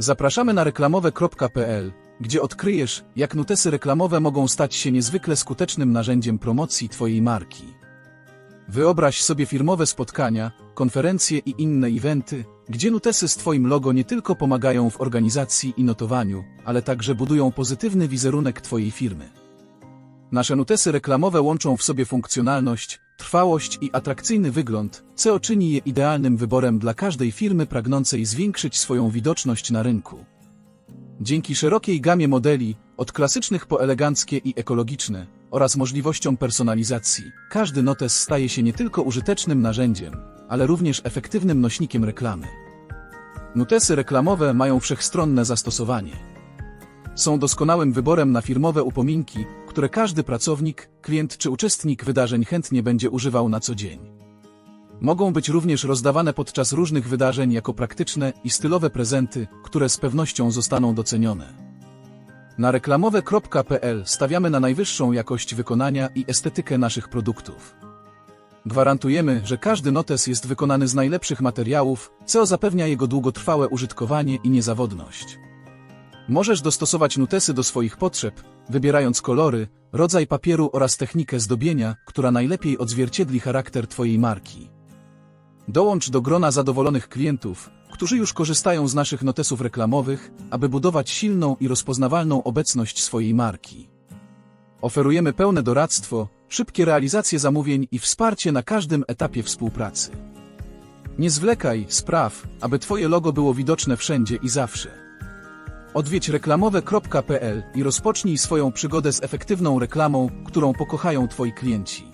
Zapraszamy na reklamowe.pl, gdzie odkryjesz, jak nutesy reklamowe mogą stać się niezwykle skutecznym narzędziem promocji Twojej marki. Wyobraź sobie firmowe spotkania, konferencje i inne eventy, gdzie nutesy z Twoim logo nie tylko pomagają w organizacji i notowaniu, ale także budują pozytywny wizerunek Twojej firmy. Nasze nutesy reklamowe łączą w sobie funkcjonalność, trwałość i atrakcyjny wygląd, co czyni je idealnym wyborem dla każdej firmy pragnącej zwiększyć swoją widoczność na rynku. Dzięki szerokiej gamie modeli, od klasycznych po eleganckie i ekologiczne, oraz możliwościom personalizacji, każdy notes staje się nie tylko użytecznym narzędziem, ale również efektywnym nośnikiem reklamy. Nutesy reklamowe mają wszechstronne zastosowanie. Są doskonałym wyborem na firmowe upominki, które każdy pracownik, klient czy uczestnik wydarzeń chętnie będzie używał na co dzień. Mogą być również rozdawane podczas różnych wydarzeń jako praktyczne i stylowe prezenty, które z pewnością zostaną docenione. Na reklamowe.pl stawiamy na najwyższą jakość wykonania i estetykę naszych produktów. Gwarantujemy, że każdy notes jest wykonany z najlepszych materiałów, co zapewnia jego długotrwałe użytkowanie i niezawodność. Możesz dostosować nutesy do swoich potrzeb, wybierając kolory, rodzaj papieru oraz technikę zdobienia, która najlepiej odzwierciedli charakter Twojej marki. Dołącz do grona zadowolonych klientów, którzy już korzystają z naszych notesów reklamowych, aby budować silną i rozpoznawalną obecność swojej marki. Oferujemy pełne doradztwo, szybkie realizacje zamówień i wsparcie na każdym etapie współpracy. Nie zwlekaj, spraw, aby Twoje logo było widoczne wszędzie i zawsze. Odwiedź reklamowe.pl i rozpocznij swoją przygodę z efektywną reklamą, którą pokochają Twoi klienci.